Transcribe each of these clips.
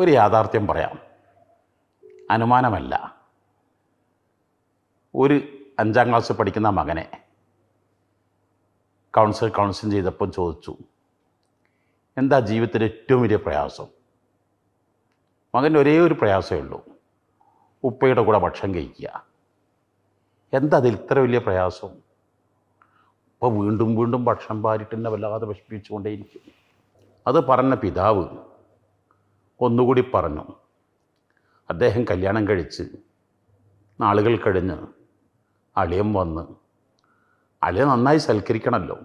ഒരു യാഥാർത്ഥ്യം പറയാം. അനുമാനമല്ല. ഒരു അഞ്ചാം ക്ലാസ്സിൽ പഠിക്കുന്ന മകനെ കൗൺസിൽ കൗൺസിൽ ചെയ്തപ്പോൾ ചോദിച്ചു എന്താ ജീവിതത്തിലെ ഏറ്റവും വലിയ പ്രയാസം? മകന്റെ ഒരേ ഒരു പ്രയാസമേ ഉള്ളൂ. ഉപ്പയുടെ കൂടെ ഭക്ഷണം കഴിക്കുക. എന്താ അതിൽ ഇത്ര വലിയ പ്രയാസം? ഇപ്പോൾ വീണ്ടും വീണ്ടും ഭക്ഷണം പാരിട്ട് എന്നെ വല്ലാതെ വിഷമിപ്പിച്ചുകൊണ്ടേയിരിക്കും. അത് പറഞ്ഞ പിതാവ് ഒന്നുകൂടി പറഞ്ഞു. അദ്ദേഹം കല്യാണം കഴിച്ച് നാളുകൾ കഴിഞ്ഞ് അളിയം വന്ന് അളിയെ നന്നായി സൽക്കരിക്കണമല്ലോ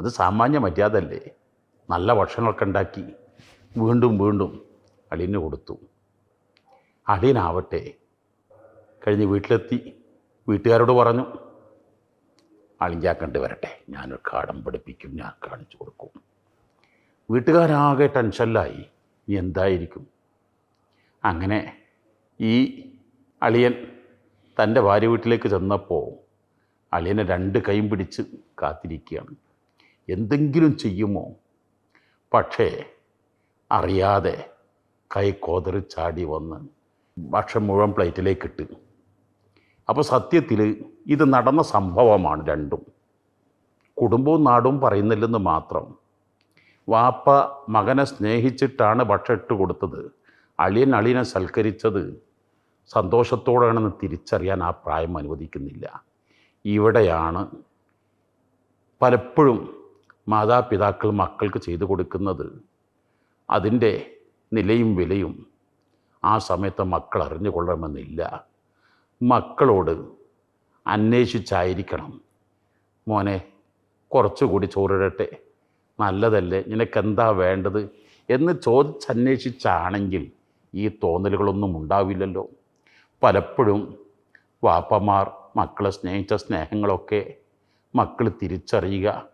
അത് സാമാന്യ മര്യാദയല്ലേ? നല്ല ഭക്ഷണമൊക്കെ ഉണ്ടാക്കി വീണ്ടും വീണ്ടും അളിയന് കൊടുത്തു. അളിയനാവട്ടെ. കഴിഞ്ഞ് വീട്ടിലെത്തി വീട്ടുകാരോട് പറഞ്ഞു അളിഞ്ചാക്കണ്ട് വരട്ടെ. ഞാനൊരു കാടം പഠിപ്പിക്കും ഞാൻ കാണിച്ചു കൊടുക്കും. വീട്ടുകാരാകെ ടെൻഷനിലായി. എന്തായിരിക്കും? അങ്ങനെ ഈ അളിയൻ തന്റെ ഭാര്യ വീട്ടിലേക്ക് ചെന്നപ്പോൾ അളിയനെ രണ്ട് കൈയും പിടിച്ച് കാത്തിരിക്കുകയാണ്. എന്തെങ്കിലും ചെയ്യുമോ? പക്ഷേ അറിയാതെ കൈ കോതറി ചാടി വന്ന് ഭക്ഷണം മുഴുവൻ പ്ലേറ്റിലേക്ക് ഇട്ട്. അപ്പോൾ സത്യത്തിൽ ഇത് നടന്ന സംഭവമാണ് രണ്ടും. കുടുംബവും നാടും പറയുന്നില്ലെന്ന് മാത്രം വാപ്പ മകനെ സ്നേഹിച്ചിട്ടാണ് ഭക്ഷണം ഇട്ട് കൊടുത്തത്. അളിയൻ അളിയനെ സൽക്കരിച്ചത്. സന്തോഷത്തോടെയാണെന്ന് തിരിച്ചറിയാൻ ആ പ്രായം അനുവദിക്കുന്നില്ല. ഇവിടെയാണ് പലപ്പോഴും മാതാപിതാക്കൾ മക്കൾക്ക് ചെയ്തു കൊടുക്കുന്നത്. അതിന്റെ നിലയും വിലയും ആ സമയത്ത് മക്കൾ അറിഞ്ഞുകൊള്ളണമെന്നില്ല. മക്കളോട് അന്വേഷിച്ചായിരിക്കണം. മോനെ കുറച്ചുകൂടി ചോറിടട്ടെ. നല്ലതല്ലേ? നിനക്കെന്താ വേണ്ടത്? എന്ന് ചോദിച്ചന്വേഷിച്ചാണെങ്കിൽ ഈ തോന്നലുകളൊന്നും ഉണ്ടാവില്ലല്ലോ. പലപ്പോഴും വാപ്പമാർ മക്കളെ സ്നേഹിച്ച സ്നേഹങ്ങളൊക്കെ മക്കൾ തിരിച്ചറിയുക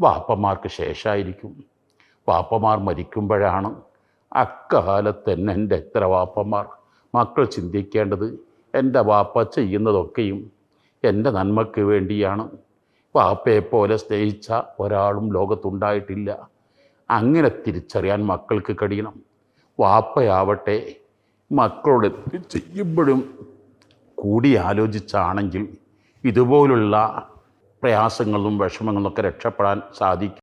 വാപ്പമാർക്ക് ശേഷമായിരിക്കും വാപ്പമാർ മരിക്കുമ്പോഴാണ് അക്കാലത്തന്നെ എന്റെ എത്ര വാപ്പമാർ. മക്കൾ ചിന്തിക്കേണ്ടത് എന്റെ വാപ്പ ചെയ്യുന്നതൊക്കെയും എന്റെ നന്മയ്ക്ക് വേണ്ടിയാണ്. വാപ്പയെപ്പോലെ സ്നേഹിച്ച ഒരാളും ലോകത്തുണ്ടായിട്ടില്ല. അങ്ങനെ തിരിച്ചറിയാൻ മക്കൾക്ക് കഴിയണം വാപ്പയാവട്ടെ മക്കളോട് ചെയ്യുമ്പോഴും കൂടി ആലോചിച്ചാണെങ്കിൽ ഇതുപോലുള്ള പ്രയാസങ്ങളും വിഷമങ്ങളും ഒക്കെ രക്ഷപ്പെടാൻ സാധിക്കും.